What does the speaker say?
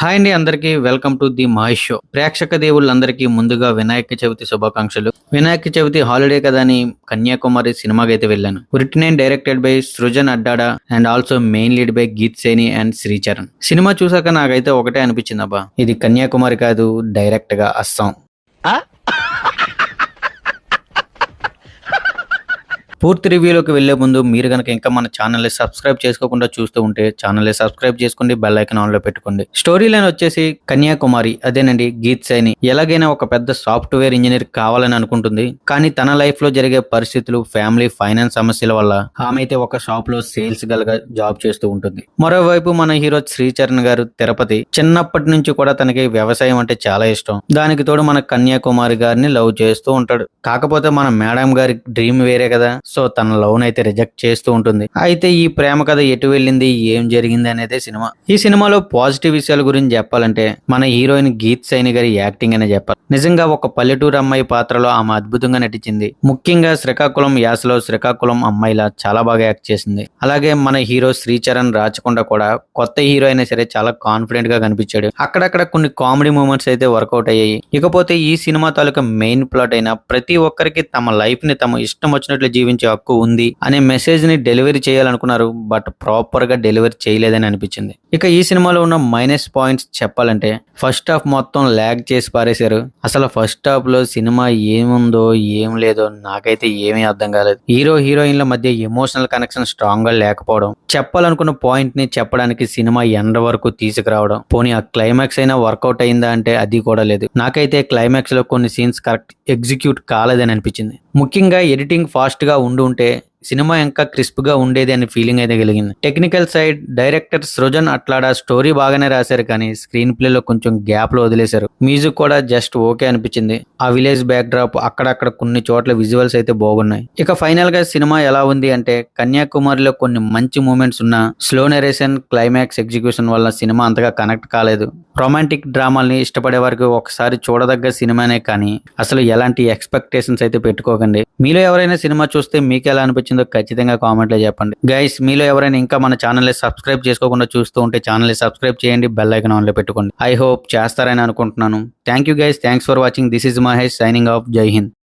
Hi అండి అందరికీ. Welcome to the Mahesh show. ప్రేక్షక దేవుళ్ళందరికీ ముందుగా వినాయక చవితి శుభాకాంక్షలు. వినాయక చవితి హాలిడే కదా అని కన్యాకుమారి సినిమాకి అయితే వెళ్ళాను return directed by Srujan Addada and also main lead by Geeth Saini and Sricharan. Cinema చూసాక నాకైతే ఒకటే అనిపించింది అబ్బా. ఇది కన్యాకుమారి కాదు డైరెక్ట్గా అస్సాం. పూర్తి రివ్యూలోకి వెళ్ళే ముందు మీరు గనక ఇంకా మన ఛానల్ని సబ్స్క్రైబ్ చేసుకోకుండా చూస్తూ ఉంటే ఛానల్ని సబ్స్క్రైబ్ చేసుకోండి బెల్ ఐకన్ ఆన్లో పెట్టుకోండి. స్టోరీ లైన్ వచ్చేసి కన్యాకుమారి అదేనండి గీత్ సైని. ఎలాగైనా ఒక పెద్ద సాఫ్ట్వేర్ ఇంజనీర్ కావాలని అనుకుంటుంది కానీ తన లైఫ్లో జరిగే పరిస్థితులు ఫ్యామిలీ ఫైనాన్స్ సమస్యల వల్ల ఆమె అయితే ఒక షాప్లో సేల్స్ గల్గా జాబ్ చేస్తూ ఉంటుంది. మరోవైపు మన హీరో శ్రీచరణ్ గారు తిరుపతి చిన్నప్పటి నుంచి కూడా తనకి వ్యవసాయం అంటే చాలా ఇష్టం. దానికి తోడు మన కన్యాకుమారి గారిని లవ్ చేస్తూ ఉంటాడు. కాకపోతే మన మేడం గారి డ్రీమ్ వేరే కదా. సో తన లవ్ అయితే రిజెక్ట్ చేస్తూ ఉంటుంది. అయితే ఈ ప్రేమ కథ ఎటు వెళ్ళింది ఏం జరిగింది అనేది సినిమా. ఈ సినిమాలో పాజిటివ్ విషయాల గురించి చెప్పాలంటే మన హీరోయిన్ గీత్ సైని గారి యాక్టింగ్ అనే చెప్పాలి. నిజంగా ఒక పల్లెటూరు అమ్మాయి పాత్రలో ఆమె అద్భుతంగా నటించింది. ముఖ్యంగా శ్రీకాకుళం యాసలో శ్రీకాకుళం అమ్మాయిలా చాలా బాగా యాక్ట్ చేసింది. అలాగే మన హీరో శ్రీచరణ్ రాచకొండ కూడా కొత్త హీరో అయినా సరే చాలా కాన్ఫిడెంట్గా కనిపించాడు. అక్కడక్కడ కొన్ని కామెడీ మూమెంట్స్ అయితే వర్కౌట్ అయ్యాయి. ఇకపోతే ఈ సినిమా తాలూకా మెయిన్ ప్లాట్ అయిన ప్రతి ఒక్కరికి తమ లైఫ్ని తమ ఇష్టం వచ్చినట్లు జీవించే హక్కు ఉంది అనే మెసేజ్ని డెలివరీ చేయాలనుకున్నారు బట్ ప్రాపర్గా డెలివరీ చేయలేదని అనిపించింది. ఇక ఈ సినిమాలో ఉన్న మైనస్ పాయింట్స్ చెప్పాలంటే ఫస్ట్ హాఫ్ మొత్తం ల్యాగ్ చేసి పారేశారు. అసలు ఫస్ట్ హాఫ్లో సినిమా ఏముందో ఏం లేదో నాకైతే ఏమీ అర్థం కాలేదు. హీరో హీరోయిన్ల మధ్య ఎమోషనల్ కనెక్షన్ స్ట్రాంగ్గా లేకపోవడం చెప్పాలనుకున్న పాయింట్ని చెప్పడానికి సినిమా ఎండ వరకు తీసుకురావడం పోనీ ఆ క్లైమాక్స్ అయినా వర్కౌట్ అయిందా అంటే అది కూడా లేదు. నాకైతే క్లైమాక్స్లో కొన్ని సీన్స్ కరెక్ట్ ఎగ్జిక్యూట్ కాలేదని అనిపించింది. ముఖ్యంగా ఎడిటింగ్ ఫాస్ట్గా ఉండి ఉంటే సినిమా ఇంకా క్రిస్ప్గా ఉండేది అనే ఫీలింగ్ అయితే కలిగింది. Technical side director Srujan Atlada story బాగానే రాశారు కానీ స్క్రీన్ ప్లే లో కొంచెం గ్యాప్లో వదిలేశారు. మ్యూజిక్ కూడా జస్ట్ ఓకే అనిపించింది. ఆ విలేజ్ బ్యాక్ డ్రాప్ అక్కడక్కడ కొన్ని చోట్ల విజువల్స్ అయితే బాగున్నాయి. ఇక ఫైనల్గా సినిమా ఎలా ఉంది అంటే కన్యాకుమారిలో కొన్ని మంచి మూమెంట్స్ ఉన్న స్లో నెరేషన్ క్లైమాక్స్ ఎగ్జిక్యూషన్ వల్ల సినిమా అంతగా కనెక్ట్ కాలేదు. రొమాంటిక్ డ్రామాల్ని ఇష్టపడే వారికి ఒకసారి చూడదగ్గ సినిమానే కానీ అసలు ఎలాంటి ఎక్స్పెక్టేషన్స్ అయితే పెట్టుకోకండి. మీలో ఎవరైనా సినిమా చూస్తే మీకు ఎలా అనిపించింది? అనిపించిందో ఖచ్చితంగా కామెంట్లో చెప్పండి. గైస్ మీలో ఎవరైనా ఇంకా మన ఛానల్ని సబ్స్క్రైబ్ చేసుకోకుండా చూస్తూ ఉంటే ఛానల్ని సబ్స్క్రైబ్ చేయండి బెల్ ఐకన్ ఆన్లో పెట్టుకోండి. ఐ హోప్ చేస్తారని అనుకుంటున్నాను. Thank you guys thanks for watching this is Mahesh signing off Jai Hind